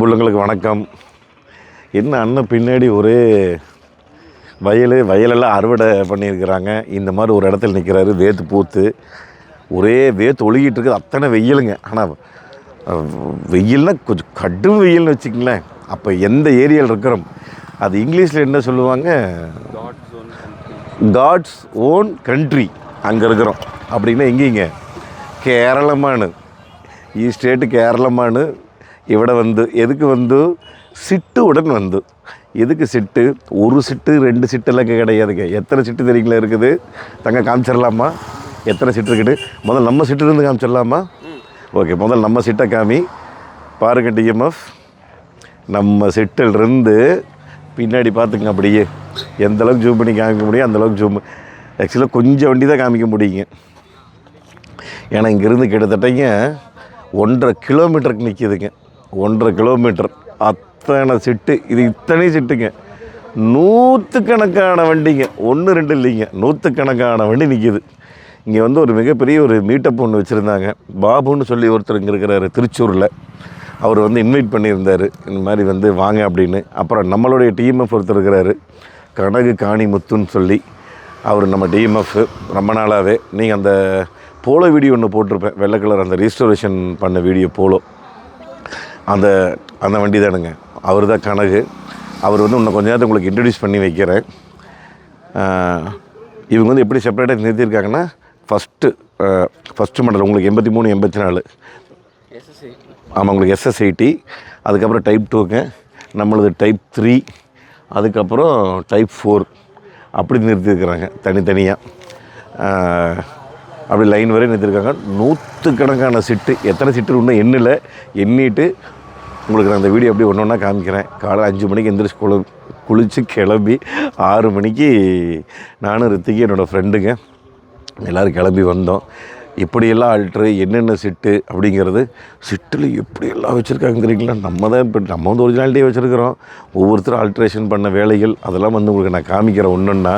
அன்புள்ளங்களுக்கு வணக்கம். என்ன அண்ணன் பின்னாடி ஒரே வயல் வயலெல்லாம் அறுவடை பண்ணியிருக்கிறாங்க. இந்த மாதிரி ஒரு இடத்துல நிற்கிறாரு வேத்து பூத்து. ஒரே வேத்து ஒழுகிட்டு இருக்குது அத்தனை வெயிலுங்க. ஆனால் வெயில்னா கொஞ்சம் கடும் வெயில்னு வச்சுக்கங்களேன். அப்போ எந்த ஏரியாவில் இருக்கிறோம்? அது இங்கிலீஷில் என்ன சொல்லுவாங்க? காட்ஸ் ஓன் கண்ட்ரி அங்கே இருக்கிறோம். அப்படின்னா எங்கேங்க? கேரளமானு. ஈ ஸ்டேட்டு கேரளமானு. ഇവിടെ വന്ന് എതുക്ക് വന്നു சிட்டு உடன் வந்து எதுக்கு சிட்டு ஒரு சிட்டு ரெண்டு சிட்டெல்லாம் கிடையாதுங்க எத்தனை சிட்டு தெரியுங்களா இருக்குது தங்க காமிச்சிடலாமா எத்தனை சிட்டு இருக்குது முதல்ல நம்ம சிட்டு இருந்து காமிச்சிடலாமா ஓகே முதல்ல நம்ம சிட்டை காமி பாருங்க டிஎம்எஃப் நம்ம செட்டில் இருந்து பின்னாடி பார்த்துங்க அப்படியே எந்த அளவுக்கு ஜூம் பண்ணி காமிக்க முடியும் அந்த அளவுக்கு ஜூம் ஆக்சுவலாக கொஞ்சம் வண்டி தான் காமிக்க முடியுங்க ஏன்னா இங்கேருந்து கிட்டத்தட்டங்க ஒன்றரை கிலோமீட்டருக்கு நிற்கிதுங்க ஒன்றரை கிலோமீட்டர். அத்தனை சிட்டு. இது இத்தனை சிட்டுங்க. நூற்றுக்கணக்கான வண்டிங்க. ஒன்று ரெண்டு இல்லைங்க. நூற்றுக்கணக்கான வண்டி நிற்கிது இங்கே வந்து ஒரு மிகப்பெரிய ஒரு மீட்டப் ஒன்று வச்சுருந்தாங்க. பாபுன்னு சொல்லி ஒருத்தர் இங்கே இருக்கிறாரு திருச்சூரில். அவர் வந்து இன்வைட் பண்ணியிருந்தார். இந்த மாதிரி வந்து வாங்க அப்படின்னு. அப்புறம் நம்மளுடைய டிஎம்எஃப் ஒருத்தர் இருக்கிறாரு. கனகு காணிமுத்துன்னு சொல்லி. அவர் நம்ம டிஎம்எஃப் ரொம்ப நாளாகவே நீங்கள் அந்த போலோ வீடியோ ஒன்று போட்டிருப்பேன். வெள்ளை கலர் அந்த ரீஸ்டோரேஷன் பண்ண வீடியோ போலோ அந்த அந்த வண்டி தானுங்க அவர் தான் கனகு. அவர் வந்து இன்னும் கொஞ்ச நேரத்தை உங்களுக்கு இன்ட்ரடியூஸ் பண்ணி வைக்கிறேன். இவங்க வந்து எப்படி செப்பரேட்டாக நிறுத்தியிருக்காங்கன்னா ஃபஸ்ட்டு ஃபஸ்ட்டு மாடல் உங்களுக்கு எண்பத்தி மூணு எண்பத்தி நாலு. ஆமாம் உங்களுக்கு எஸ்எஸ்ஐடி அதுக்கப்புறம் டைப் டூங்க நம்மளது டைப் த்ரீ அதுக்கப்புறம் டைப் ஃபோர் அப்படி நிறுத்தியிருக்கிறாங்க தனித்தனியாக அப்படி லைன் வரை நிறுத்திருக்காங்க நூற்றுக்கணக்கான சிட்டு எத்தனை சிட்டு இன்னும் எண்ணில். எண்ணிட்டு உங்களுக்கு நான் அந்த வீடியோ அப்படி ஒன்று ஒன்றா காமிக்கிறேன். காலை அஞ்சு மணிக்கு எந்திரிச்சு குளி குளித்து கிளம்பி ஆறு மணிக்கு நானும் ரித்திக்கு என்னோடய ஃப்ரெண்டுங்க எல்லோரும் கிளம்பி வந்தோம். இப்படியெல்லாம் ஆல்ட்ரு என்னென்ன சிட்டு அப்படிங்கிறது சிட்டில் எப்படியெல்லாம் வச்சுருக்காங்க தெரியுங்களா? நம்ம தான் இப்போ நம்ம வந்து ஒரிஜினாலிட்டியே வச்சுருக்கிறோம். ஒவ்வொருத்தரும் ஆல்ட்ரேஷன் பண்ண வேலைகள் அதெல்லாம் வந்து உங்களுக்கு நான் காமிக்கிறேன் ஒன்றுன்னா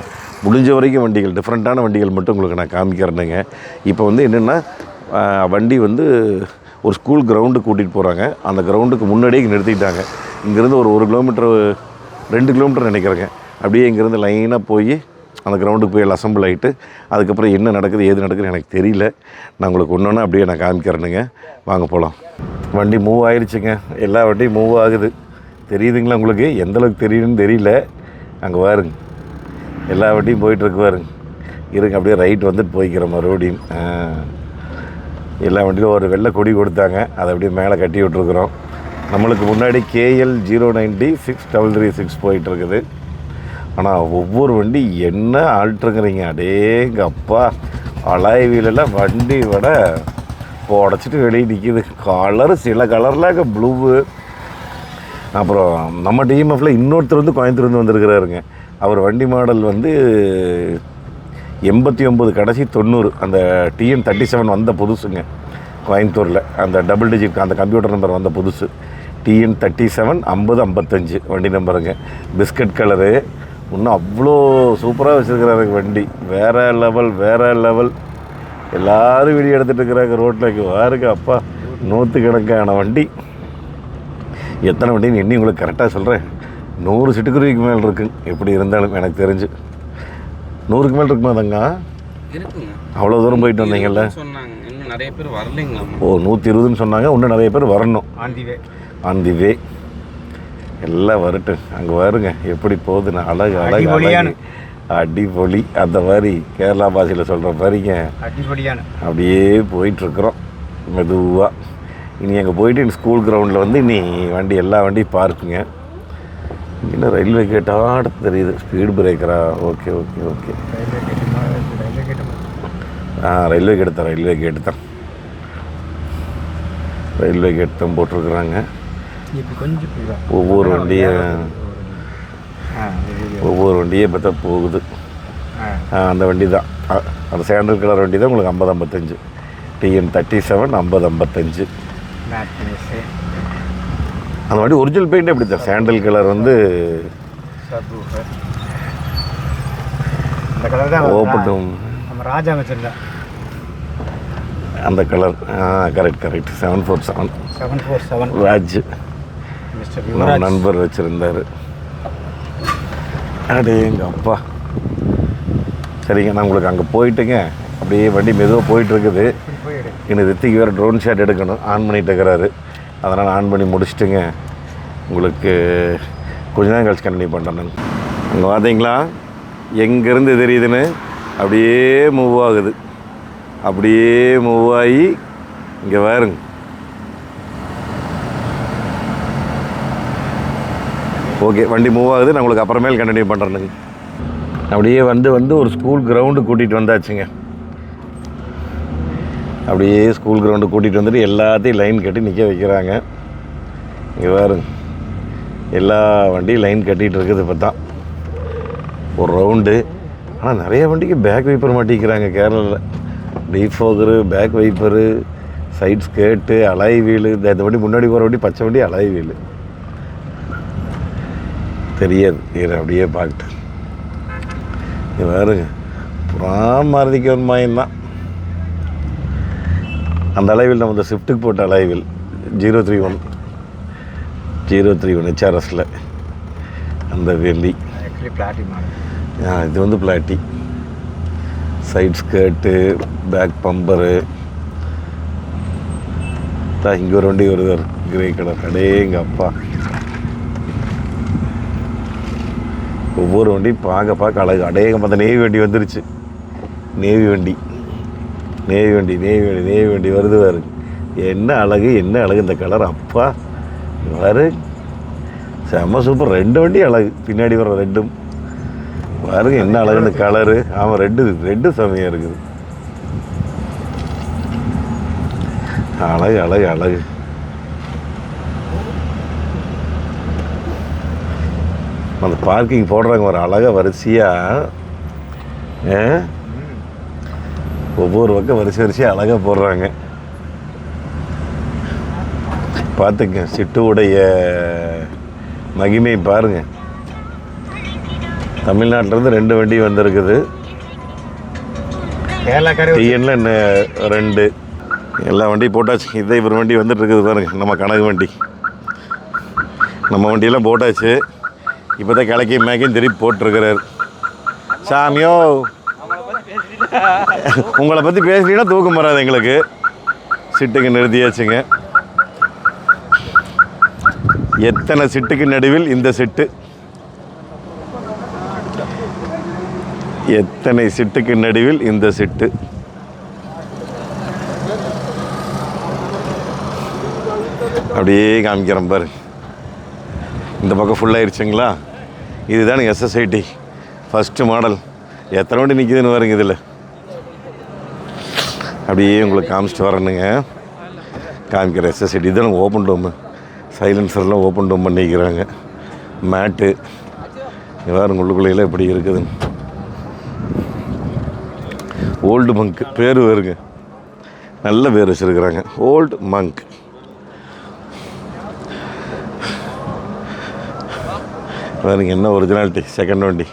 முடிஞ்ச வரைக்கும் வண்டிகள் டிஃப்ரெண்ட்டான வண்டிகள் மட்டும் உங்களுக்கு நான் காமிக்கிறேனுங்க. இப்போ வந்து என்னென்னா வண்டி வந்து ஒரு ஸ்கூல் கிரவுண்டுக்கு கூட்டிகிட்டு போகிறாங்க அந்த கிரவுண்டுக்கு முன்னாடியே நிறுத்திட்டாங்க. இங்கேருந்து ஒரு ஒரு கிலோமீட்டர் ரெண்டு கிலோமீட்டர் நினைக்கிறேங்க. அப்படியே இங்கேருந்து லைனாக போய் அந்த கிரவுண்டுக்கு போய் அசம்பிள் ஆகிட்டு அதுக்கப்புறம் என்ன நடக்குது ஏது நடக்குதுன்னு எனக்கு தெரியல. நான் உங்களுக்கு ஒன்று அப்படியே நான் காமிக்கிறேனுங்க. வாங்க போகலாம் வண்டி மூவ் ஆயிடுச்சுங்க எல்லா வண்டியும் மூவ் ஆகுது. தெரியுதுங்களா உங்களுக்கு? எந்த அளவுக்கு தெரியுதுன்னு தெரியல. அங்கே பாருங்க. எல்லா வண்டியும் போயிட்டுருக்கு பாருங்க. இருங்க அப்படியே ரைட் வந்துட்டு போய்க்கிறோம் மறுபடியும். ஆ. எல்லா வண்டியிலும் ஒரு வெள்ளை கொடி கொடுத்தாங்க. அதை அப்படியே மேலே கட்டி விட்ருக்குறோம் நம்மளுக்கு முன்னாடி KL zero ninety six double three six போயிட்டுருக்குது. ஆனால் ஒவ்வொரு வண்டி என்ன ஆல்ட்ருங்கிறீங்க அடேங்க அப்பா அலாய் வீலெல்லாம் வண்டி விட உடச்சிட்டு வெளியே நிற்கிது கலர் சில கலரில் ப்ளூவு அப்புறம் நம்ம டிஎம்எஃப்ல இன்னொருத்தர் வந்து கோயம்புத்தூர் வந்து வந்திருக்கிறாருங்க. அவர் வண்டி மாடல் வந்து எண்பத்தி ஒம்பது கடைசி தொண்ணூறு அந்த டிஎன் தேர்ட்டி செவன் வந்த புதுசுங்க. கோயம்புத்தூரில் அந்த டபுள் டிஜிட் அந்த கம்ப்யூட்டர் நம்பர் வந்த புதுசு. டிஎன் தேர்ட்டி செவன் ஐம்பது ஐம்பத்தஞ்சு வண்டி நம்பருங்க பிஸ்கட் கலரு இன்னும் அவ்வளோ சூப்பராக வச்சுருக்கிறாரு வண்டி. வேறு லெவல் வேறு லெவல் எல்லோரும் வீடியோ எடுத்துகிட்டு இருக்கிறாங்க ரோட்டில் வாருங்க அப்பா நூற்றுக்கணக்கான வண்டி. எத்தனை வண்டின்னு எண்ணி உங்களுக்கு கரெக்டாக சொல்கிறேன் நூறு சிட்டுக்குருவிக்கு மேல் இருக்குங்க. எப்படி இருந்தாலும் எனக்கு தெரிஞ்சு. நூறுக்கு மேல் இருக்குமா தங்க? அவ்வளோ தூரம் போயிட்டு வந்தீங்கல்ல? சொன்னாங்க. இன்னும் நிறைய பேர் வரலைங்களாமா? ஓ நூற்றி இருபதுன்னு சொன்னாங்க. இன்னும் நிறைய பேர் வரணும். On the way on the வே எல்லாம் வரட்டும். அங்கே வருங்க. எப்படி போகுதுன்னு? அழகு அழகு அடிபொலியான. அழகு அடிபொலி. அந்த மாதிரி கேரளா பாஷையில் சொல்கிற மாதிரிங்க. அடிப்படியான அப்படியே போயிட்டுருக்குறோம். மெதுவாக இனி அங்கே போயிட்டு ஸ்கூல் கிரவுண்டில் வந்து இனி வண்டி எல்லா வண்டியும் பார்க்குங்க இன்னும் ரயில்வே கேட்டாட தெரியுது. ஸ்பீடு பிரேக்கரா ஓகே ஓகே ஓகே ஆ ரயில்வே கேட்டு தான் ரயில்வே கேட்டு தான் ரயில்வே கேட் தான் போட்டிருக்குறாங்க. ஒவ்வொரு வண்டியும் ஒவ்வொரு வண்டியும் இப்போ தான் போகுது. அந்த வண்டி தான். அந்த சாண்டல் கலர் வண்டி தான் உங்களுக்கு ஐம்பது ஐம்பத்தஞ்சு. டிஎன் தேர்ட்டி செவன் ஐம்பது ஐம்பத்தஞ்சு. அந்த வண்டி ஒரிஜினல் பெயிண்ட் எப்படி தான் சாண்டல் கலர் வந்து ஓப்பட்டும் ராஜா வச்சிருந்தேன் அந்த colour correct correct seven four seven seven four seven Raj நம்ம நண்பர் வச்சுருந்தார். அடே எங்கள் அப்பா. சரிங்க நான் உங்களுக்கு அங்கே போயிட்டுங்க. அப்படியே வண்டி மெதுவாக போயிட்டு இருக்குது. எனக்கு ரித்திக்கு வேறு ட்ரோன் ஷாட் எடுக்கணும். ஆன் பண்ணிட்டு இருக்கிறாரு. அதனால் ஆன் பண்ணி முடிச்சுட்டுங்க. உங்களுக்கு கொஞ்ச நேரம் கழிச்சு கண்டினியூ பண்ணுறேன் நான் அங்கே பார்த்தீங்களா? எங்கேருந்து தெரியுதுன்னு? அப்படியே மூவ் ஆகுது. அப்படியே மூவ் ஆகி இங்கே பாருங்க. ஓகே வண்டி மூவ் ஆகுது. நான் உங்களுக்கு அப்புறமேல் கண்டினியூ பண்ணுறேனுங்க அப்படியே வந்து வந்து ஒரு ஸ்கூல் கிரவுண்டு கூட்டிகிட்டு வந்தாச்சுங்க. அப்படியே ஸ்கூல் கிரவுண்டு கூட்டிகிட்டு வந்துட்டு எல்லாத்தையும் லைன் கட்டி நிற்க வைக்கிறாங்க. இங்கே பாருங்க. எல்லா வண்டியும் லைன் கட்டிகிட்டு இருக்குது இப்போ தான் ஒரு ரவுண்டு ஆனால் நிறைய வண்டிக்கு பேக் வைப்பர் மாட்டிக்கிறாங்க கேரளாவில் defogger back wiper side skirt alloy wheel. இந்த வண்டி முன்னாடி போகிற வண்டி பச்சை வண்டி அலாய் வீலு. தெரியாது. இதை அப்படியே பார்த்துட்டு. இது பாருங்க. புறா மாருதிக்கு ஒரு மாயம்தான் அந்த அளவில் நம்ம இந்த ஸ்விஃப்ட்டுக்கு போட்ட அலைவில் zero three one zero three one ஹெச்ஆர்எஸில் அந்த வெள்ளி. இது வந்து பிளாட்டி சைட் ஸ்கர்ட்டு பேக் பம்பரு இங்கே ஒரு வண்டி வருது கிரே கலர் அடே எங்கள் அப்பா. ஒவ்வொரு வண்டியும் பார்க்க பார்க்க அழகு. அடேகம் பார்த்த நேவி வண்டி வந்துருச்சு. நேவி வண்டி. நேவி வண்டி நேவி வண்டி நேவி வண்டி வருது பாரு. என்ன அழகு என்ன அழகு இந்த கலர் அப்பா. பாரு. செம்ம சூப்பர் ரெண்டு வண்டி அழகு. பின்னாடி வர ரெண்டும். பாருங்க என்ன அழகு இந்த கலரு ஆமாம் ரெண்டு ரெண்டு செமையாக இருக்குது. அழகு அழகு அழகு. அந்த பார்க்கிங் போடுறாங்க ஒரு அழகாக வரிசையாக ஒவ்வொரு பக்கம் வரிசை வரிசையாக அழகாக போடுறாங்க. பார்த்துங்க சிட்டுவுடைய மகிமை பாருங்க. தமிழ்நாட்டிலேருந்து ரெண்டு வண்டி வந்திருக்குது. டிஎன்ல ரெண்டு. எல்லா வண்டியும் போட்டாச்சு. இதே இவர் வண்டி வந்துட்டு இருக்குது பாருங்க நம்ம கனகு வண்டி. நம்ம வண்டியெல்லாம் போட்டாச்சு. இப்போ தான் கிழக்கி மேக்கையும் திருப்பி போட்டிருக்கிறார். சாமியோ! உங்களை பற்றி பேசுனீங்கன்னா தூக்கம் வராது எங்களுக்கு. சிட்டுக்கு நிறுத்தியாச்சுங்க. எத்தனை சிட்டுக்கு நடுவில் இந்த சிட்டு? எத்தனை சிட்டுக்கு நடுவில் இந்த சிட்டு? அப்படியே காமிக்கிறேன் பாரு. இந்த பக்கம் ஃபுல்லாகிருச்சுங்களா இதுதான் எஸ்எஸ்ஐடி. ஃபஸ்ட்டு மாடல் எத்தனை வண்டி நிற்கிதுன்னு வருங்க இதில். அப்படியே உங்களுக்கு காமிச்சிட்டு வரணுங்க காமிக்கிற எஸ்எஸ்ஐடி இதுதான் ஓப்பன் டோமு. சைலன்சர்லாம் ஓப்பன் டோம் பண்ணிக்கிறாங்க. மேட்டு. எல்லாரும் உள்ளுக்குள்ளையில் இப்படி எப்படி இருக்குதுன்னு ஓல்டு மங்க் பேர் வருங்க நல்ல பேர் வச்சுருக்குறாங்க. ஓல்டு மங்க் பாருங்க என்ன ஒரிஜினாலிட்டி செகண்ட் வண்டி.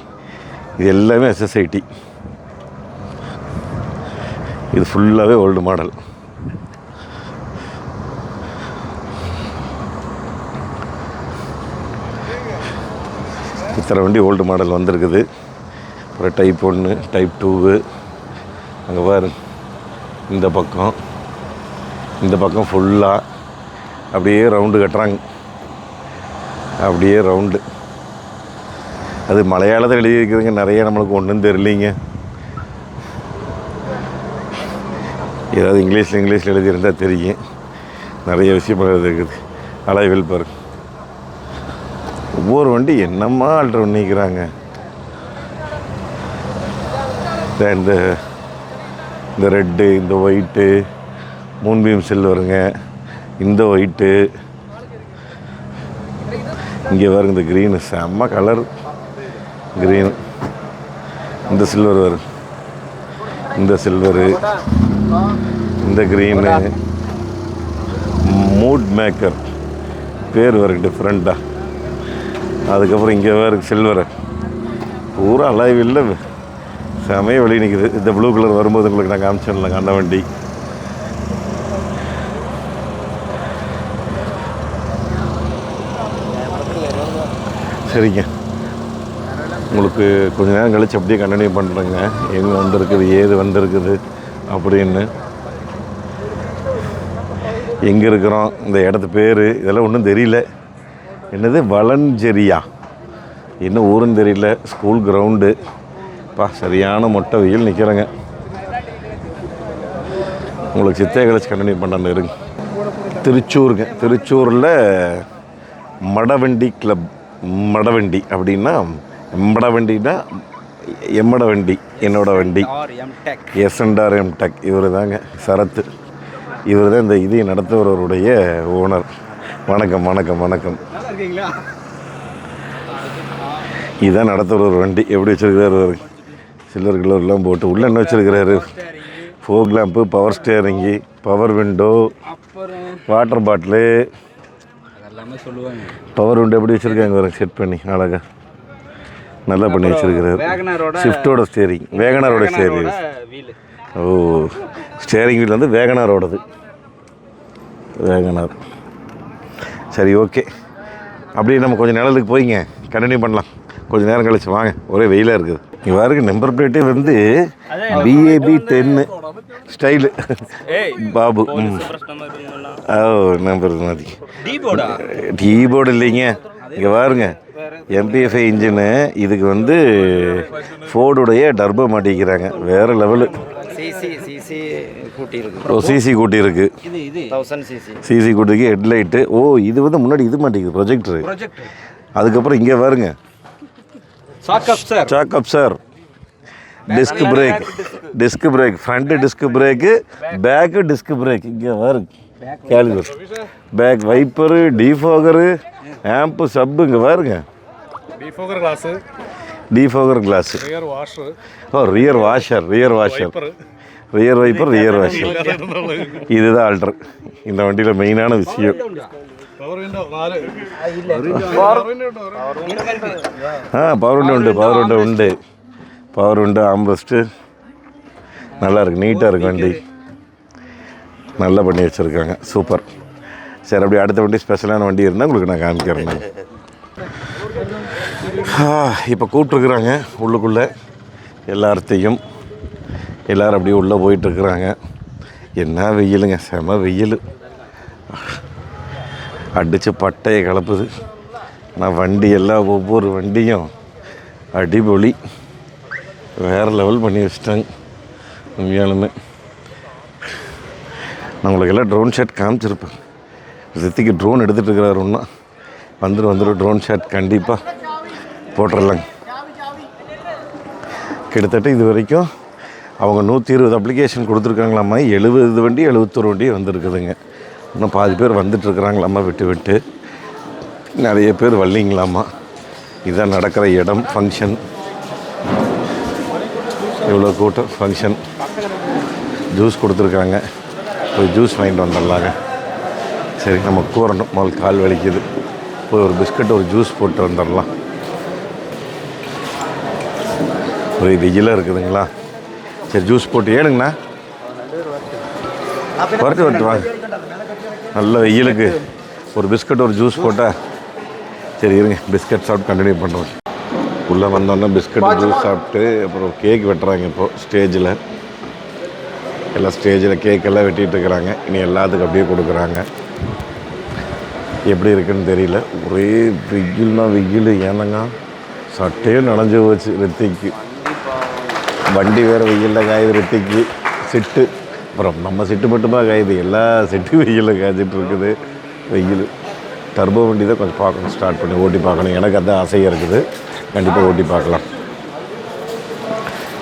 இது எல்லாமே எஸ்எஸ்ஐடி இது ஃபுல்லாகவே ஓல்டு மாடல் இத்தனை வண்டி ஓல்டு மாடல் வந்திருக்குது. அப்புறம் டைப் ஒன்று டைப் டூவு அங்கே பாரு இந்த பக்கம். இந்த பக்கம் ஃபுல்லாக அப்படியே ரவுண்டு கட்டுறாங்க. அப்படியே ரவுண்டு அது மலையாளத்தில் எழுதியிருக்கிறதுங்க நிறைய நம்மளுக்கு ஒன்றும் தெரியலிங்க. ஏதாவது இங்கிலீஷில் இங்கிலீஷில் எழுதியிருந்தால் தெரியும். நிறைய விஷயம் இருக்குது அலைவில் பாரு. ஒவ்வொரு வண்டி என்னம்மா ஆல்ட்ரு பண்ணிக்கிறாங்க இந்த இந்த ரெட்டு இந்த ஒயிட்டு மூன்பீம் சில்வருங்க. இந்த ஒயிட்டு. இங்கே பாருங்க இந்த க்ரீனு செம்ம கலர் க்ரீனு இந்த சில்வர் வரும் இந்த சில்வரு இந்த க்ரீனு மூட் மேக்கர் பேர் வரும் டிஃப்ரெண்ட்டாக அதுக்கப்புறம் இங்கே வேறு சில்வரு. பூரா அலைவ் இல்லை செமைய வெளியே நிற்குது இந்த ப்ளூ கலர் வரும்போது உங்களுக்கு நான் காமிச்சிடலாங்க அந்த வண்டி. சரிங்க. உங்களுக்கு கொஞ்சம் நேரம் கழிச்சு அப்படியே கண்டினியூ பண்ணுறேங்க எங்கே வந்திருக்குது ஏது வந்திருக்குது அப்படின்னு. எங்கே இருக்கிறோம் இந்த இடத்து பேர் இதெல்லாம் ஒன்றும் தெரியல. என்னது? வளஞ்செரியா. என்ன ஊருன்னு தெரியல. ஸ்கூல் கிரவுண்டு பா சரியான மொட்டை வெயில் நிற்கிறேங்க உங்களுக்கு சித்தே கழிச்சு கண்டினியூ பண்ண இருங்க. திருச்சூருங்க. திருச்சூரில் மடவண்டி கிளப் மடவண்டி அப்படின்னா எம்பட வண்டினா எம்மட வண்டி என்னோட வண்டி. எஸ்என்டார் எம் டெக் இவர் தாங்க சரத்து. இவர் தான் இந்த இதை நடத்துகிறவருடைய ஓனர். வணக்கம் வணக்கம் வணக்கம். இதான் நடத்துகிற வண்டி. எப்படி வச்சுருக்கிறாரு? சில்லர் கில்லர்லாம் போட்டு உள்ளே என்ன வச்சுருக்கிறாரு? Fog lamp power steering power window water bottle power window எப்படி வச்சுருக்காங்க பாருங்க செட் பண்ணி அழகா. நல்லா பண்ணி வச்சுருக்கிறாரு. ஷிஃப்ட்டோட ஸ்டேரிங் வேகனரோட ஸ்டேரிங் ஓ ஸ்டேரிங் வீல் வந்து வேகனாரோடது. Wagon R. சரி ஓகே. அப்படியே நம்ம கொஞ்சம் நிழலுக்கு போய்ங்க. கண்டினியூ பண்ணலாம். கொஞ்சம் நேரம் கழிச்சு வாங்க. ஒரே வெயிலாக இருக்குது. இங்கே பாருங்க நம்பர் பிளேட்டே வந்து பிஏபி டென்னு ஸ்டைலு பாபு. ம். ஓ நம்பர் மாதிரி. டீபோர்டா டீ போர்டு இல்லைங்க. இங்கே பாருங்க. எம்பிஎஃப்ஐ இன்ஜினு இதுக்கு வந்து ஃபோர்டுடைய டர்போ மாட்டிக்கிறாங்க. வேறு லெவலு. ஓ சிசி கூட்டி இருக்கு சிசி கூட்டிக்கு ஹெட்லைட்டு ஓ இது வந்து முன்னாடி இது மாட்டேங்குது ப்ரொஜெக்டரு ப்ரொஜெக்ட் அதுக்கப்புறம் இங்கே பாருங்க. சாக்கப் sir disc brake disc brake front disc brake back disc brake இங்கே பாருங்க. Caliper back wiper defogger amp sub இங்கே பாருங்க. Defogger glass defogger glass rear washer ஓ rear washer rear washer rear wiper rear washer இதுதான் alter இந்த வண்டியில் மெயினான விஷயம். Power window நாலு. ஆ பவர் விண்டோ உண்டு பவர் விண்டோ உண்டு. பவர் விண்டோ ஆம்பஸ்ட்டு நல்லா இருக்கு நீட்டாக இருக்கு வண்டி. நல்லா பண்ணி வச்சுருக்காங்க. சூப்பர். சரி அப்படியே அடுத்த வண்டி ஸ்பெஷலான வண்டி இருந்தால் உங்களுக்கு நான் காமிக்கிறேன். இப்போ கூப்பிட்ருக்குறாங்க உள்ளுக்குள்ளே. எல்லார்த்தையும். எல்லோரும் அப்படியே உள்ளே போயிட்டுருக்குறாங்க. என்ன வெயிலுங்க செம வெயில். அடித்து பட்டையை கலப்புது. ஆனால் வண்டி எல்லாம் ஒவ்வொரு வண்டியும் அடிபொலி. வேறு லெவல் பண்ணி வச்சிட்டாங்க. உண்மையாலுமே. நான் உங்களுக்கு எல்லாம் ட்ரோன் ஷாட் காமிச்சிருப்பேன். ரித்திக்கு ட்ரோன் எடுத்துகிட்டு இருக்கிறாரு ஒன்றா வந்துடும் வந்துடும் ட்ரோன் ஷாட் கண்டிப்பாக போட்டுடலாங்க கிட்டத்தட்ட இது வரைக்கும் அவங்க நூற்றி இருபது அப்ளிகேஷன் கொடுத்துருக்காங்களாம்மா. எழுபது வண்டி எழுபத்தொரு வண்டி வந்திருக்குதுங்க. இன்னும் பாதி பேர் வந்துட்டுருக்குறாங்களாம்மா விட்டு விட்டு. நிறைய பேர் வரலீங்களாம்மா. இதான் நடக்கிற இடம் ஃபங்க்ஷன் இவ்வளோ கூட்டம் ஃபங்க்ஷன் ஜூஸ் கொடுத்துருக்காங்க. போய் ஜூஸ் வாங்கிட்டு வந்துடலாங்க. சரி நம்ம கூறணும் முதல் கால் வலிக்குது. போய் ஒரு பிஸ்கட் ஒரு ஜூஸ் போட்டு வந்துடலாம். ஒரே வெயிலாக இருக்குதுங்களா? சரி ஜூஸ் போட்டு ஏழுங்கண்ணா வரட்டு வரட்டு வாங்க. நல்ல வெயிலுக்கு. ஒரு பிஸ்கட் ஒரு ஜூஸ் போட்டால் சரி இருங்க. பிஸ்கட் சாப்பிட்டு கண்டினியூ பண்ணுறோம் உள்ளே வந்தோன்னே பிஸ்கட் ஜூஸ் சாப்பிட்டு அப்புறம் கேக் வெட்டுறாங்க இப்போது ஸ்டேஜில் எல்லாம் ஸ்டேஜில் கேக் எல்லாம் வெட்டிட்டு இருக்கிறாங்க. இனி எல்லாத்துக்கும் அப்படியே கொடுக்குறாங்க. எப்படி இருக்குன்னு தெரியல. ஒரே வெயில்னா வெயில். ஏனங்க? சட்டையும் நனைஞ்சு போச்சு ரித்திக்கு. வண்டி வேறு வெயிலில் காயுது ரெட்டிக்கு. சிட்டு. அப்புறம் நம்ம சிட்டு மட்டுமா காயுது? எல்லா சிட்டு வெயிலில் காய்ச்சிட்டு இருக்குது வெயில். டர்போ வண்டி தான் கொஞ்சம் பார்க்கணும் ஸ்டார்ட் பண்ணி ஓட்டி பார்க்கணும். எனக்கு அதான் ஆசையாக இருக்குது. கண்டிப்பாக ஓட்டி பார்க்கலாம்.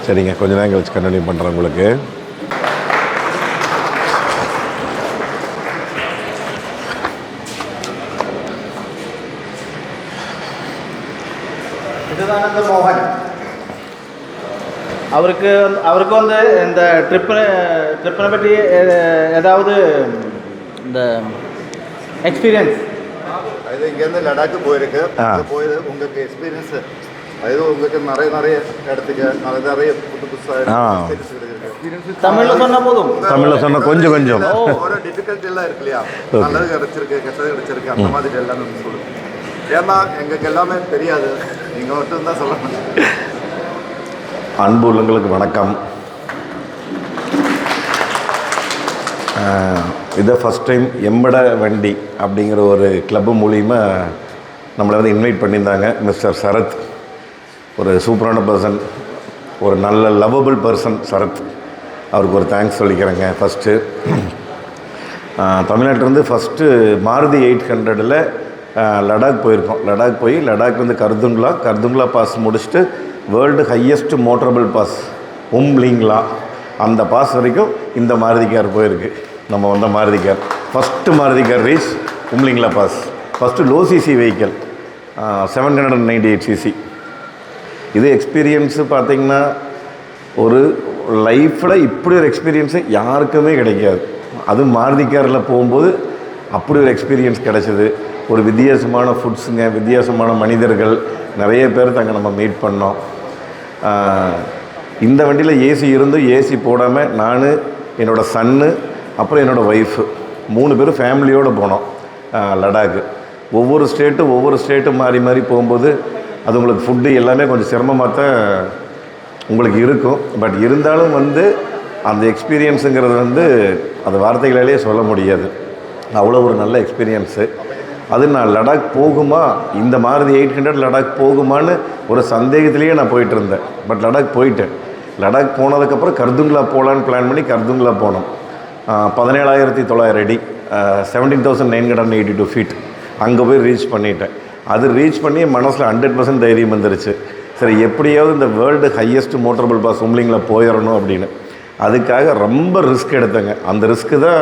சரிங்க கொஞ்ச நேரம் கழிச்சு கண்டினியூ பண்ணுறேன் உங்களுக்கு. விவேகானந்த மோகன். அவருக்கு வந்து- அவருக்கு வந்து இந்த ட்ரிப்பினை ட்ரிப்பினை பற்றி ஏதாவது இந்த எக்ஸ்பீரியன்ஸ் அது இங்கேருந்து லடாக்கு போயிருக்கு. போയത് உங்களுக்கு எக்ஸ்பீரியன்ஸ் அதாவது உங்களுக்கு நிறைய நிறைய இடத்துக்கு நிறைய நிறைய புது புதுசாக தமிழில் சொன்ன போதும். தமிழில் சொன்ன கொஞ்சம் கொஞ்சம். ஓரோ டிஃபிகல்ட்டி எல்லாம் இருக்கு இல்லையா? நல்லது கிடைச்சிருக்கு கெட்டது கிடைச்சிருக்கு அந்த மாதிரி எல்லாம் சொல்லுங்க. ஏன்னா எங்களுக்கு எல்லாமே தெரியாது. நீங்கள் சொல்லணும். அன்பு உள்ளங்களுக்கு வணக்கம். இதை ஃபஸ்ட் டைம் எம்பட வண்டி அப்படிங்கிற ஒரு கிளப்பு மூலிமா நம்மளை வந்து இன்வைட் பண்ணியிருந்தாங்க. மிஸ்டர் சரத் ஒரு சூப்பரான பர்சன் ஒரு நல்ல லவ்வபிள் பர்சன் சரத். அவருக்கு ஒரு தேங்க்ஸ் சொல்லிக்கிறேங்க. ஃபஸ்ட்டு தமிழ்நாட்டிலேருந்து ஃபஸ்ட்டு மாருதி எயிட் ஹண்ட்ரடில் லடாக் போயிருக்கோம். லடாக் போய் லடாக் வந்து கர்துங்லா கர்துங்லா பாஸ் முடிச்சுட்டு world highest motorable pass Umlingla. அந்த பாஸ் வரைக்கும் இந்த மாருதி கார் போயிருக்கு. நம்ம வந்த Maruti car first Maruti car reach Umlingla pass first low CC vehicle seven hundred and ninety eight CC இது எக்ஸ்பீரியன்ஸு பார்த்தீங்கன்னா ஒரு லைஃப்பில் இப்படி ஒரு எக்ஸ்பீரியன்ஸு யாருக்குமே கிடைக்காது. அதுவும் மாருதி காரில் போகும்போது அப்படி ஒரு எக்ஸ்பீரியன்ஸ் கிடைச்சிது. ஒரு வித்தியாசமான ஃபுட்ஸுங்க வித்தியாசமான மனிதர்கள் நிறைய பேர் தாங்க நம்ம மீட் பண்ணோம். இந்த வண்டியில் ஏசி இருந்தும் ஏசி போடாமல் நான் என்னோடய சன்னு அப்புறம் என்னோடய ஒய்ஃபு மூணு பேரும் ஃபேமிலியோடு போனோம். லடாக்கு. ஒவ்வொரு ஸ்டேட்டு ஒவ்வொரு ஸ்டேட்டு மாறி மாறி போகும்போது அது உங்களுக்கு ஃபுட்டு எல்லாமே கொஞ்சம் சிரமமாக தான் உங்களுக்கு இருக்கும். பட் இருந்தாலும் வந்து அந்த எக்ஸ்பீரியன்ஸுங்கிறது வந்து அது வார்த்தைகளாலேயே சொல்ல முடியாது. அவ்வளோ ஒரு நல்ல எக்ஸ்பீரியன்ஸு அது நான் லடாக் போகுமா? இந்த மாருதி எயிட் ஹண்ட்ரட் லடாக் போகுமான்னு ஒரு சந்தேகத்திலேயே நான் போயிட்டு இருந்தேன். பட் லடாக் போயிட்டேன். லடாக் போனதுக்கப்புறம் கர்துங்லா போகலான்னு பிளான் பண்ணி கர்துங்லா போனோம். பதினேழாயிரத்தி தொள்ளாயிரம் அடி. Seventeen thousand nine hundred eighty two feet அங்கே போய் ரீச் பண்ணிட்டேன். அது ரீச் பண்ணி மனசில் ஹண்ட்ரட் பர்சன்ட் தைரியம் வந்துருச்சு. சரி எப்படியாவது இந்த வேர்ல்டு ஹையஸ்ட் மோட்டரபிள் பாஸ் உம்லிங்கில் போயிடணும் அப்படின்னு. அதுக்காக ரொம்ப ரிஸ்க் எடுத்தேங்க. அந்த ரிஸ்க்கு தான்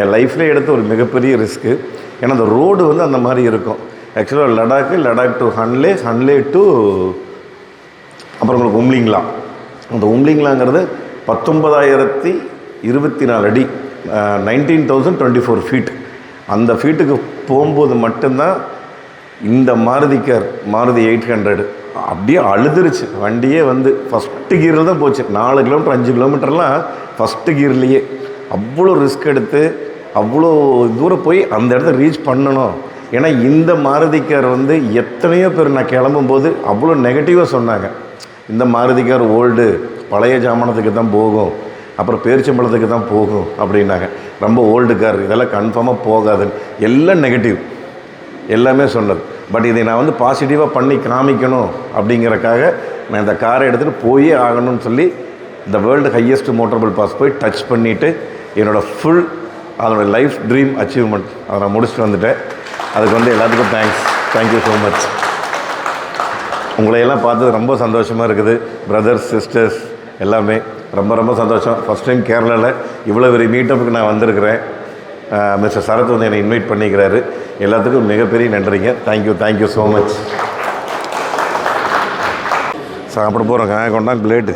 என் லைஃப்லேயே எடுத்த ஒரு மிகப்பெரிய ரிஸ்க்கு ஏன்னா அந்த ரோடு வந்து அந்த மாதிரி இருக்கும். ஆக்சுவலாக லடாக்கு லடாக் டு ஹன்லே ஹன்லே டு அப்புறம் உங்களுக்கு உம்லிங்லா. அந்த உம்லிங்லாங்கிறது பத்தொன்பதாயிரத்தி இருபத்தி நாலு அடி nineteen thousand twenty four feet அந்த ஃபீட்டுக்கு போகும்போது மட்டும்தான் இந்த Maruti car Maruti eight hundred அப்படியே அழுதுருச்சு. வண்டியே வந்து ஃபஸ்ட்டு கீரில் தான் போச்சு. நாலு கிலோமீட்டர் அஞ்சு கிலோமீட்டர்லாம் ஃபஸ்ட்டு கீர்லேயே அவ்வளோ ரிஸ்க் எடுத்து அவ்வளோ தூரம் போய் அந்த இடத்த ரீச் பண்ணணும். ஏன்னா இந்த மாருதி கார் வந்து எத்தனையோ பேர் நான் கிளம்பும்போது அவ்வளோ நெகட்டிவாக சொன்னாங்க. இந்த மாருதி கார் ஓல்டு பழைய ஜாமானத்துக்கு தான் போகும். அப்புறம் பேரிச்சம்பழத்துக்கு தான் போகும் அப்படின்னாங்க. ரொம்ப ஓல்டு கார் இதெல்லாம் கன்ஃபார்மாக போகாதுன்னு. எல்லாம் நெகட்டிவ் எல்லாமே சொன்னது. பட் இதை நான் வந்து பாசிட்டிவாக பண்ணி காமிக்கணும் அப்படிங்கிறக்காக நான் இந்த காரை எடுத்துகிட்டு போயே ஆகணும்னு சொல்லி இந்த வேர்ல்டு ஹையஸ்ட் மோட்டர்பிள் பாஸ் போய் டச் பண்ணிவிட்டு என்னோடய ஃபுல் அதனுடைய லைஃப் ட்ரீம் அச்சீவ்மெண்ட் அதை நான் முடிச்சுட்டு வந்துட்டேன். அதுக்கு வந்து எல்லாத்துக்கும் தேங்க்ஸ் தேங்க்யூ ஸோ மச் உங்களையெல்லாம் பார்த்தது ரொம்ப சந்தோஷமாக இருக்குது. பிரதர்ஸ் சிஸ்டர்ஸ் எல்லாமே ரொம்ப ரொம்ப சந்தோஷம். ஃபஸ்ட் டைம் கேரளாவில் இவ்வளோ பெரிய மீட்டப்புக்கு நான் வந்திருக்கிறேன். மிஸ்டர் சரத் வந்து என்னை இன்வைட் பண்ணிக்கிறாரு. எல்லாத்துக்கும் மிகப்பெரிய நன்றிங்க. தேங்க்யூ தேங்க்யூ ஸோ மச் சாப்பிட போகிறோம் கொண்டாங்க பிளேட்டு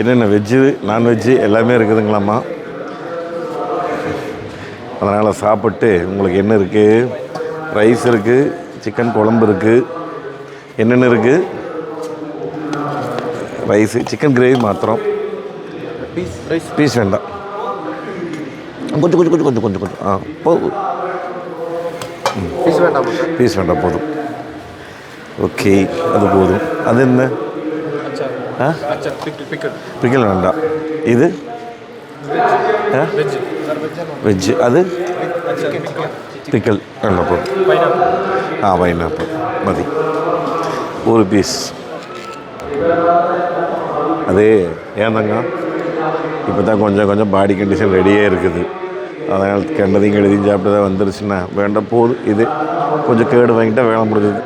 என்னென்ன வெஜ்ஜு நான்வெஜ்ஜு எல்லாமே இருக்குதுங்களாம்மா? அதனால் சாப்பிட்டு உங்களுக்கு என்ன இருக்குது ரைஸ் இருக்குது சிக்கன் குழம்பு இருக்குது என்னென்ன இருக்குது ரைஸு சிக்கன் கிரேவி மாத்திரம். பீஸ் ரைஸ் பீஸ் வேண்டாம். கொஞ்சம் கொஞ்சம் கொஞ்சம் கொஞ்சம் கொஞ்சம் கொஞ்சம். ஆ போதும். பீஸ் வேண்டாம் பீஸ் வேண்டாம் போதும். ஓகே அது போதும். அது என்ன? ஆ? பிக்கல் வேண்டாம். இது? வெஜ்ஜு அது பிக்கல் வேண்டாம் போதும் ஆ பைனாப்பிள் மதி ஒரு பீஸ் அது ஏந்தாங்க இப்போ தான் கொஞ்சம் கொஞ்சம் பாடி கண்டிஷன் ரெடியாக இருக்குது அதனால் கண்டதையும் கெடுதையும் சாப்பிட்டு தான் வந்துருச்சுன்னா வேண்டாம் போதும் இது கொஞ்சம் கேடு வாங்கிட்டா வேலை முடிஞ்சது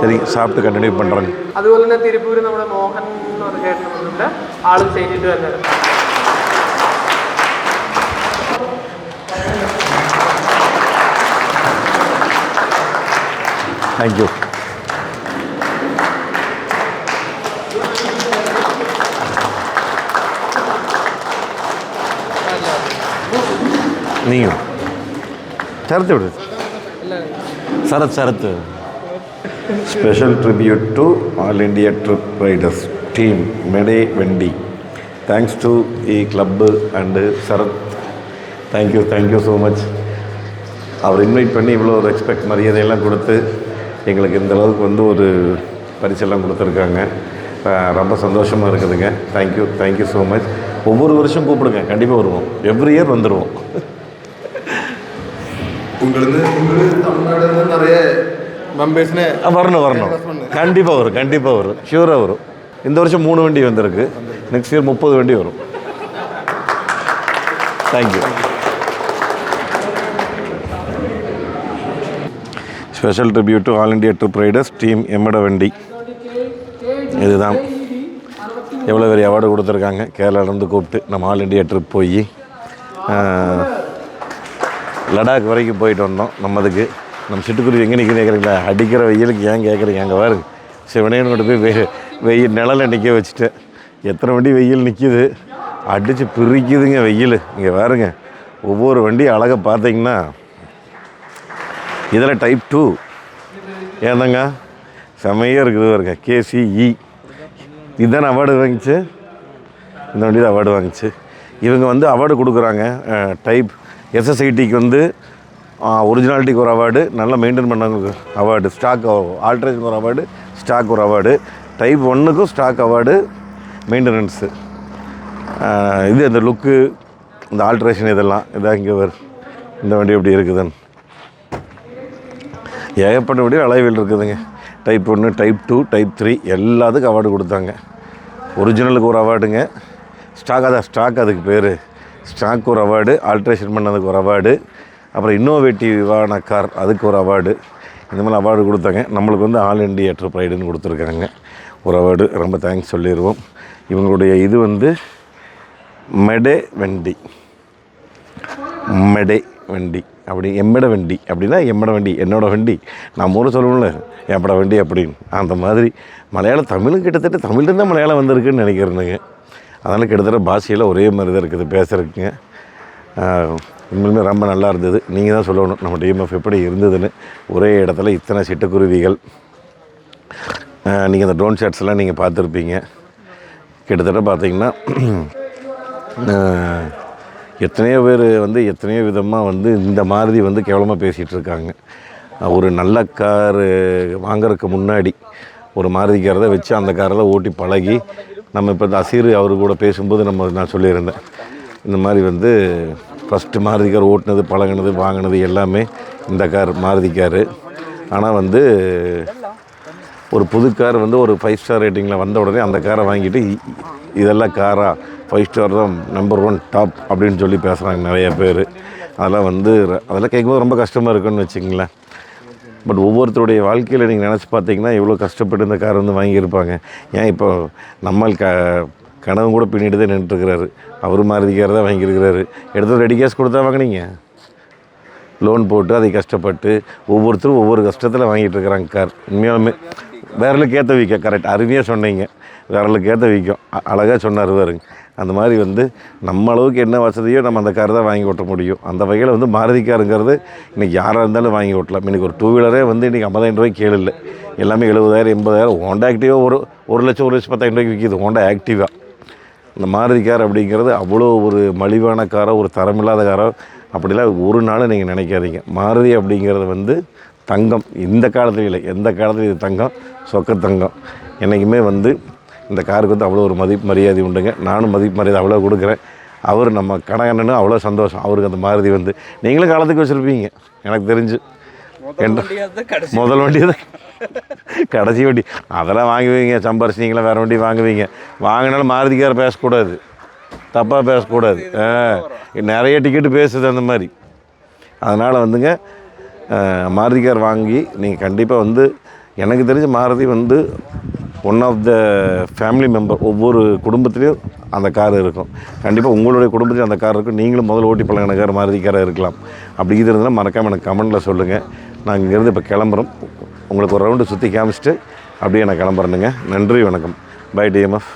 சரி സാപ്പിട്ട് കണ്ടിന്യൂ பண்ணுறேங்க അതുപോലെ തന്നെ തിരുപ്പൂര് നമ്മുടെ മോഹൻ എന്ന് പറഞ്ഞ ചേട്ടൻ വന്നിട്ട് ആളും ചെയ്തിട്ട് വരുന്നത് தேங்க் யூ நீங்க சரத்து விடு. Sarath Sarath special tribute to all India trip riders team மெடே Wendy thanks to E club and Sarath thank you thank you so much our invite பண்ணி இவ்வளோ ரெஸ்பெக்ட் மரியாதையெல்லாம் கொடுத்து எங்களுக்கு இந்த அளவுக்கு வந்து ஒரு பரிசெல்லாம் கொடுத்துருக்காங்க. ரொம்ப சந்தோஷமாக இருக்குதுங்க. தேங்க்யூ தேங்க்யூ ஸோ மச் ஒவ்வொரு வருஷம் கூப்பிடுங்க. கண்டிப்பாக வருவோம். எவ்ரி இயர் வந்துடுவோம் நிறைய மெம்பர்ஸ்னு வரணும் வரணும். கண்டிப்பாக வரும் கண்டிப்பாக வரும். ஷியூராக வரும். இந்த வருஷம் மூணு வண்டி வந்திருக்கு. நெக்ஸ்ட் இயர் முப்பது வண்டி வரும். Thank you special tribute to all India trip riders team எம்மட வண்டி இதுதான். எவ்வளோ பெரிய அவார்டு கொடுத்துருக்காங்க. கேரளாவிலேருந்து கூப்பிட்டு நம்ம ஆல் இண்டியா ட்ரிப் போய் லடாக் வரைக்கும் போயிட்டு வந்தோம். நம்மதுக்கு நம்ம சிட்டுக்குருவி எங்கே நிற்குது கேட்குறீங்களா அடிக்கிற வெயிலுக்கு ஏன் கேட்குறீங்க அங்கே பாருங்க சிவனேன்னு கொண்டு போய் வெயில் வெயில் நிழலை நிற்க வச்சுட்டேன் எத்தனை வண்டி வெயில் நிற்கிது அடித்து பிரிக்குதுங்க வெயில். இங்கே பாருங்க. ஒவ்வொரு வண்டி அழகாக பார்த்தீங்கன்னா இதில் டைப் டூ ஏதாங்க செம்மையாக இருக்குது பாருங்க கேசிஇ இதுதானே அவார்டு வாங்கிச்சு. இந்த வண்டி தான் அவார்டு வாங்கிச்சு. இவங்க வந்து அவார்டு கொடுக்குறாங்க டைப் எஸ்எஸ்ஐடிக்கு வந்து ஒரிஜினாலிட்டிக்கு ஒரு அவார்டு நல்லா மெயின்டைன் பண்ணவங்களுக்கு அவார்டு ஸ்டாக் ஆல்ட்ரேஷன் ஒரு அவார்டு ஸ்டாக் ஒரு அவார்டு டைப் ஒன்றுக்கும் ஸ்டாக் அவார்டு மெயின்டெனன்ஸு இது இந்த லுக்கு இந்த ஆல்ட்ரேஷன் இதெல்லாம் இதாக இங்கே வரும் இந்த வண்டி எப்படி இருக்குதுன்னு. ஏகப்பட்ட வண்டி அலைவில் இருக்குதுங்க. டைப் ஒன்று டைப் டூ டைப் த்ரீ எல்லாத்துக்கும் அவார்டு கொடுத்தாங்க. ஒரிஜினலுக்கு ஒரு அவார்டுங்க ஸ்டாக் அதான் ஸ்டாக் அதுக்கு பேர். ஸ்டாக் ஒரு அவார்டு ஆல்ட்ரேஷன் பண்ணதுக்கு ஒரு அவார்டு அப்புறம் இன்னோவேட்டிவான கார் அதுக்கு ஒரு அவார்டு இந்த மாதிரி அவார்டு கொடுத்தாங்க. நம்மளுக்கு வந்து ஆல் இண்டியா ட்ரிப் கொடுத்துருக்காங்க. ஒரு அவார்டு ரொம்ப தேங்க்ஸ் சொல்லிடுவோம் இவங்களுடைய இது வந்து மெடே வண்டி மெடே வண்டி அப்படி எம்மட வண்டி அப்படின்னா எம்மட வண்டி என்னோட வண்டி. நம்ம ஊர் சொல்லணும்ல எப்பட வண்டி அப்படின்னு. அந்த மாதிரி மலையாளம் தமிழும் கிட்டத்தட்ட தமிழ்லேருந்து தான் மலையாளம் வந்திருக்குன்னு நினைக்கிறேனுங்க அதனால் கிட்டத்தட்ட பாஷையில் ஒரே மாதிரி தான் இருக்குது பேசுகிறதுக்குங்க உண்மையுமே ரொம்ப நல்லா இருந்தது. நீங்கள் தான் சொல்லணும் நம்ம டிஎம்எஃப் எப்படி இருந்ததுன்னு. ஒரே இடத்துல இத்தனை சிட்டுக்குருவிகள். நீங்கள் அந்த ட்ரோன் ஷாட்ஸ்லாம் நீங்கள் பார்த்துருப்பீங்க. கிட்டத்தட்ட பார்த்தீங்கன்னா எத்தனையோ பேர் வந்து எத்தனையோ விதமாக வந்து இந்த மாதிரி வந்து கேவலமாக பேசிகிட்டு இருக்காங்க ஒரு நல்ல காரு வாங்குறதுக்கு முன்னாடி ஒரு மாருதி காரை தான் வச்சு அந்த காரில் ஓட்டி பழகி நம்ம இப்போ இந்த அசீர் அவர் கூட பேசும்போது நம்ம நான் சொல்லியிருந்தேன். இந்த மாதிரி வந்து ஃபஸ்ட்டு மாருதி கார் ஓட்டினது பழகினது வாங்கினது எல்லாமே இந்த கார் மாருதி காரு. ஆனால் வந்து ஒரு புது கார் வந்து ஒரு ஃபைவ் ஸ்டார் ரேட்டிங்கில் வந்த உடனே அந்த காரை வாங்கிட்டு இதெல்லாம் காரா? ஃபைவ் ஸ்டார் தான் நம்பர் ஒன் டாப் அப்படின்னு சொல்லி பேசுகிறாங்க நிறைய பேர். அதெல்லாம் வந்து அதெல்லாம் கேட்கும்போது ரொம்ப கஷ்டமாக இருக்குன்னு வச்சுங்களேன் பட் ஒவ்வொருத்தருடைய வாழ்க்கையில் நீங்கள் நினச்சி பார்த்தீங்கன்னா எவ்வளோ கஷ்டப்பட்டு இந்த கார் வந்து வாங்கியிருப்பாங்க. ஏன் இப்போ நம்மள் க கனவு கூட பின்னிட்டு தான் நின்றுட்டுருக்கிறாரு அவர் மாருதி கார் தான் வாங்கியிருக்கிறாரு. எடுத்து ரெடி கேஸ் கொடுத்தா வாங்கினீங்க? லோன் போட்டு அதை கஷ்டப்பட்டு ஒவ்வொருத்தரும் ஒவ்வொரு கஷ்டத்தில் வாங்கிட்டு இருக்கிறாங்க கார். உண்மையாலுமே விரலுக்கு ஏற்ற விற்க கரெக்ட் அருமையாக சொன்னீங்க. விரலுக்கு ஏற்ற விற்கும் அழகாக சொன்னார் வருங்க அந்த மாதிரி வந்து நம்ம அளவுக்கு என்ன வசதியோ நம்ம அந்த கார் தான் வாங்கி ஓட்ட முடியும். அந்த வகையில் வந்து மாருதி காருங்கிறது இன்றைக்கி யாராக இருந்தாலும் வாங்கி ஓட்டலாம். இன்றைக்கி ஒரு டூ வீலரே வந்து இன்றைக்கி ஐம்பதாயிரம் ரூபாய்க்கு கேள் இல்லை. எல்லாமே எழுபதாயிரம் எண்பதாயிரம். ஹோண்டா ஆக்டிவா ஒரு ஒரு லட்சம் ஒரு லட்சம் பத்தாயிரம் ரூபாய்க்கு விற்கிது ஹோண்டா ஆக்டிவா இந்த மாருதி கார் அப்படிங்கிறது அவ்வளோ ஒரு மலிவான காரோ ஒரு தரமில்லாத காரோ அப்படிலாம் ஒரு நாளும் நீங்கள் நினைக்காதீங்க. மாருதி அப்படிங்கிறது வந்து தங்கம். இந்த காலத்துல இல்லை எந்த காலத்துலையும் இது தங்கம்? சொக்க தங்கம். என்றைக்குமே வந்து இந்த காருக்கு வந்து அவ்வளோ ஒரு மதிப்பு மரியாதை உண்டுங்க. நானும் மதிப்பு மரியாதை அவ்வளோ கொடுக்குறேன். அவர் நம்ம கணக்கண்ணனும் அவ்வளோ சந்தோஷம். அவருக்கு அந்த மாருதி வந்து நீங்களும் காலத்துக்கு வச்சுருப்பீங்க எனக்கு தெரிஞ்சு. முதல் வண்டி. தான். கடைசி வண்டி. அதெல்லாம் வாங்குவீங்க சம்பாரிச்சிங்களா வேறு வண்டி வாங்குவீங்க. வாங்கினாலும் மாருதிக்கார பேசக்கூடாது. தப்பாக பேசக்கூடாது. நிறைய டிக்கெட்டு பேசுது அந்த மாதிரி. அதனால் வந்துங்க மாருதி கார் வாங்கி நீங்கள் கண்டிப்பாக வந்து எனக்கு தெரிஞ்ச மாருதி வந்து one of the family member ஒவ்வொரு குடும்பத்துலேயும் அந்த கார் இருக்கும். கண்டிப்பாக உங்களுடைய குடும்பத்துலையும் அந்த கார் இருக்கும். நீங்களும் முதல்ல ஓட்டி பழங்கின கார் மாருதி காராக இருக்கலாம். அப்படி இது இருந்தால் மறக்காமல் எனக்கு கமெண்ட்டில் சொல்லுங்கள் நாங்கள் இங்கேருந்து இப்போ கிளம்புறோம். உங்களுக்கு ஒரு ரவுண்டு சுற்றி காமிச்சிட்டு அப்படியே நான் கிளம்புறேனுங்க. நன்றி வணக்கம். By TMF